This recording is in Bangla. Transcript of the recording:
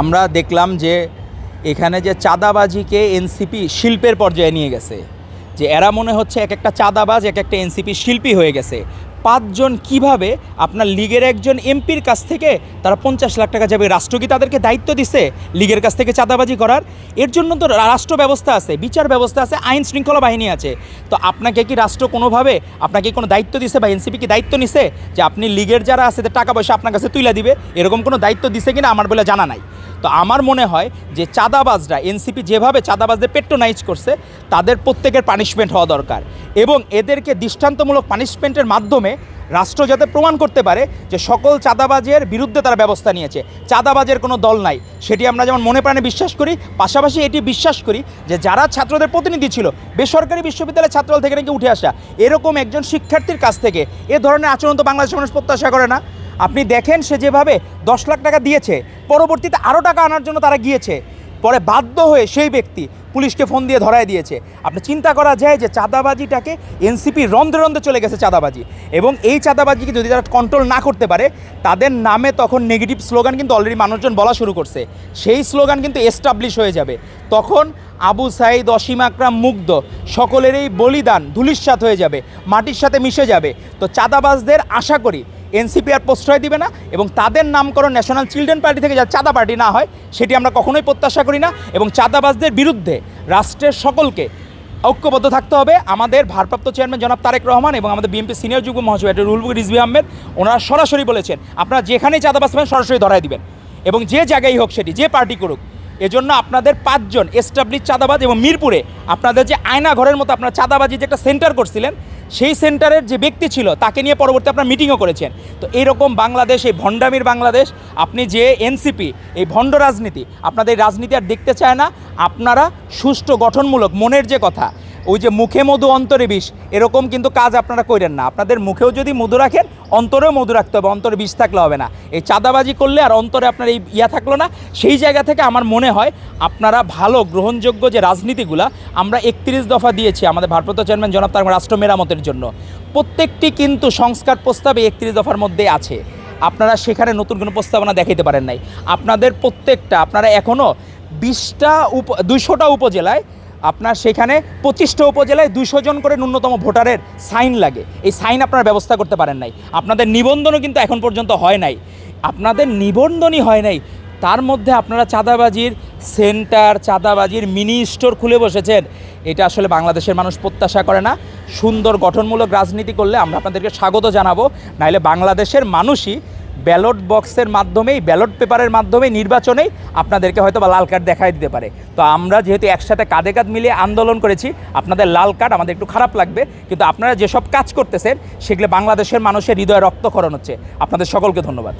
আমরা দেখলাম যে এখানে যে চাঁদাবাজিকে এনসিপি শিল্পের পর্যায়ে নিয়ে গেছে। যে এরা মনে হচ্ছে এক একটা চাঁদাবাজ, এক একটা এনসিপি শিল্পী হয়ে গেছে। পাঁচজন কীভাবে আপনার লীগের একজন এমপির কাছ থেকে তারা পঞ্চাশ লাখ টাকা যাবে? রাষ্ট্র কি তাদেরকে দায়িত্ব দিছে লীগের কাছ থেকে চাঁদাবাজি করার? এর জন্য তো রাষ্ট্র ব্যবস্থা আছে, বিচার ব্যবস্থা আছে, আইন শৃঙ্খলা বাহিনী আছে। তো আপনাকে কি রাষ্ট্র কোনোভাবে আপনাকে কোনো দায়িত্ব দিছে বা এনসিপি কি দায়িত্ব নিছে যে আপনি লীগের যারা আছে টাকা পয়সা আপনার কাছে তুলে দিবে? এরকম কোনো দায়িত্ব দিছে কিনা আমার বলে জানা নাই। তো আমার মনে হয় যে চাঁদাবাজরা, এনসিপি যেভাবে চাঁদাবাজদের পেট্রোনাইজ করছে, তাদের প্রত্যেকের পানিশমেন্ট হওয়া দরকার। এবং এদেরকে দৃষ্টান্তমূলক পানিশমেন্টের মাধ্যমে রাষ্ট্র যাতে প্রমাণ করতে পারে যে সকল চাঁদাবাজের বিরুদ্ধে তারা ব্যবস্থা নিয়েছে। চাঁদাবাজের কোনো দল নাই। সেটি আমরা যেমন মনে প্রাণে বিশ্বাস করি, পাশাপাশি এটি বিশ্বাস করি যে যারা ছাত্রদের প্রতিনিধি ছিল, বেসরকারি বিশ্ববিদ্যালয়ের ছাত্রদল থেকে নাকি উঠে আসা, এরকম একজন শিক্ষার্থীর কাছ থেকে এ ধরনের আচরণ তো বাংলাদেশের মানুষ প্রত্যাশা করে না। আপনি দেখেন সে যেভাবে দশ লাখ টাকা দিয়েছে, পরবর্তীতে আরও টাকা আনার জন্য তারা গিয়েছে। পরে বাধ্য হয়ে সেই ব্যক্তি পুলিশকে ফোন দিয়ে ধরায় দিয়েছে। আপনি চিন্তা করা যায় যে চাঁদাবাজিটাকে এনসিপি রন্ধ্রে রন্ধ্রে চলে গেছে চাঁদাবাজি। এবং এই চাঁদাবাজিকে যদি তারা কন্ট্রোল না করতে পারে, তাদের নামে তখন নেগেটিভ স্লোগান কিন্তু অলরেডি মানুষজন বলা শুরু করছে। সেই স্লোগান কিন্তু এস্টাবলিশ হয়ে যাবে। তখন আবু সাইদ, অসীম আকরাম, মুগ্ধ সকলেরই বলিদান ধুলিস্বাত হয়ে যাবে, মাটির সাথে মিশে যাবে। তো চাঁদাবাজদের আশা করি এনসিপি আর প্রশ্রয় দিবে না এবং তাদের নামকরণ ন্যাশনাল চিলড্রেন পার্টি থেকে যা চাঁদা পার্টি না হয়, সেটি আমরা কখনোই প্রত্যাশা করি না এবং চাঁদাবাজদের বিরুদ্ধে রাষ্ট্রের সকলকে ঐক্যবদ্ধ থাকতে হবে। আমাদের ভারপ্রাপ্ত চেয়ারম্যান জনাব তারেক রহমান এবং আমাদের বিএনপি সিনিয়র যুগ্ম মহাসচিব একটা রুলবুক রিজভি আহমেদ, ওনারা সরাসরি বলেছেন, আপনারা যেখানেই চাঁদাবাজ পাবেন, সরাসরি ধরাই দিবেন। এবং যে জায়গায় হোক সেটি, যে পার্টি করুক, এজন্য আপনাদের পাঁচজন এস্টাবলিশ চাঁদাবাজ এবং মিরপুরে আপনাদের যে আয়না ঘরের মতো আপনারা চাঁদাবাজি যে একটা সেন্টার করছিলেন সেই সেন্টারের যে ব্যক্তি ছিল, তাকে নিয়ে পরবর্তী আপনার মিটিংও করেছেন। তো এইরকম বাংলাদেশ, এই ভণ্ডামির বাংলাদেশ, আপনি যে এনসিপি এই ভণ্ড রাজনীতি, আপনাদের রাজনীতি আর দেখতে চায় না। আপনারা সুষ্ঠু গঠনমূলক মনের যে কথা ওই যে মুখে মধু, অন্তরে বিষ, এরকম কিন্তু কাজ আপনারা করেন না। আপনাদের মুখেও যদি মধু রাখেন, অন্তরেও মধু রাখতে হবে, অন্তরে বিষ থাকলে হবে না। এই চাঁদাবাজি করলে আর অন্তরে আপনার এই ইয়া থাকল না। সেই জায়গা থেকে আমার মনে হয় আপনারা ভালো গ্রহণযোগ্য যে রাজনীতিগুলা, আমরা একত্রিশ দফা দিয়েছি আমাদের ভারপ্রাপ্ত চেয়ারম্যান জনাব তার রাষ্ট্র মেরামতের জন্য। প্রত্যেকটি কিন্তু সংস্কার প্রস্তাবে একত্রিশ দফার মধ্যে আছে। আপনারা সেখানে নতুন কোনো প্রস্তাবনা দেখাইতে পারেন নাই। আপনাদের প্রত্যেকটা, আপনারা এখনও বিশটা উপ দুশোটা উপজেলায় আপনার সেখানে পঁচিশটা উপজেলায় দুশো জন করে ন্যূনতম ভোটারের সাইন লাগে। এই সাইন আপনারা ব্যবস্থা করতে পারেন নাই। আপনাদের নিবন্ধনও কিন্তু এখন পর্যন্ত হয় নাই। আপনাদের নিবন্ধনই হয় নাই। তার মধ্যে আপনারা চাঁদাবাজির সেন্টার, চাঁদাবাজির মিনি স্টোর খুলে বসেছেন। এটা আসলে বাংলাদেশের মানুষ প্রত্যাশা করে না। সুন্দর গঠনমূলক রাজনীতি করলে আমরা আপনাদেরকে স্বাগত জানাব। নাহলে বাংলাদেশের মানুষই ব্যালট বক্সের মাধ্যমেই, ব্যালট পেপারের মাধ্যমে নির্বাচনেই আপনাদেরকে হয়তো বা লাল কার্ড দেখাই দিতে পারে। তো আমরা যেহেতু একসাথে কাঁধে কাঁধ মিলিয়ে আন্দোলন করেছি, আপনাদের লাল কার্ড আমাদের একটু খারাপ লাগবে, কিন্তু আপনারা যেসব কাজ করতেছেন, সেগুলো বাংলাদেশের মানুষের হৃদয় রক্তক্ষরণ হচ্ছে। আপনাদের সকলকে ধন্যবাদ।